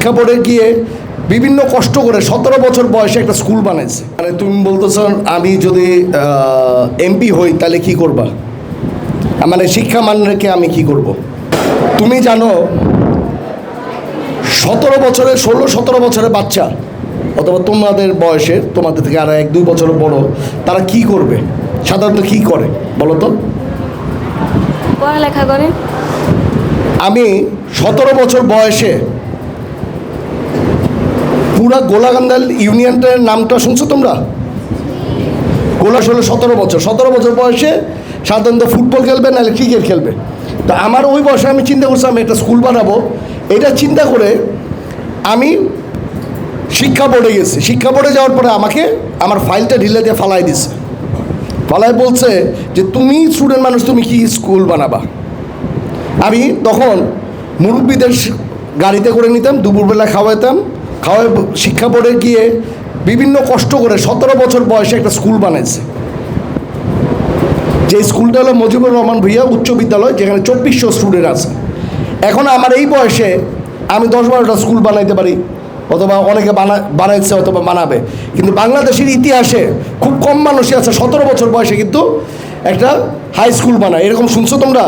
শিক্ষা বোর্ডে গিয়ে বিভিন্ন কষ্ট করে সতেরো বছর বয়সে একটা স্কুল বানাইছে। মানে তুমি বলতেছ আমি যদি এমপি হই তাহলে কি করবা? মানে শিক্ষা মান রেখে আমি কি করব। তুমি জানো সতেরো বছরের ষোলো সতেরো বছরের বাচ্চা অথবা তোমাদের বয়সে তোমাদের থেকে আর এক দুই বছর বড় তারা কি করবে? সাধারণত কি করে বলো তো? পড়ালেখা করে। আমি সতেরো বছর বয়সে পুরা গোলাগান্দাল ইউনিয়নটার নামটা শুনছো তোমরা? গোলা হলো সতেরো বছর। সতেরো বছর বয়সে সাধারণত ফুটবল খেলবে, নাহলে ক্রিকেট খেলবে। তা আমার ওই বয়সে আমি চিন্তা করছি আমি একটা স্কুল বানাবো। এটা চিন্তা করে আমি শিক্ষা বোর্ডে গেছি। শিক্ষা বোর্ডে যাওয়ার পরে আমাকে আমার ফাইলটা ঢিলে দিয়ে ফালাই দিছে। ফালাই বলছে যে, তুমি স্টুডেন্ট মানুষ, তুমি কি স্কুল বানাবা? আমি তখন মুরব্বীদের গাড়িতে করে নিতাম, দুপুরবেলা খাওয়াইতাম খাওয়াই শিক্ষা বোর্ডে গিয়ে বিভিন্ন কষ্ট করে সতেরো বছর বয়সে একটা স্কুল বানাইছে। যে স্কুলটা হলো মজিবুর রহমান ভুইয়া উচ্চ বিদ্যালয়, যেখানে চব্বিশশো স্টুডেন্ট আছে। এখন আমার এই বয়সে আমি দশ বারোটা স্কুল বানাইতে পারি, অথবা অনেকে বানা বানাইছে, অথবা বানাবে। কিন্তু বাংলাদেশের ইতিহাসে খুব কম মানুষই আছে সতেরো বছর বয়সে কিন্তু একটা হাই স্কুল বানায়। এরকম শুনছো তোমরা?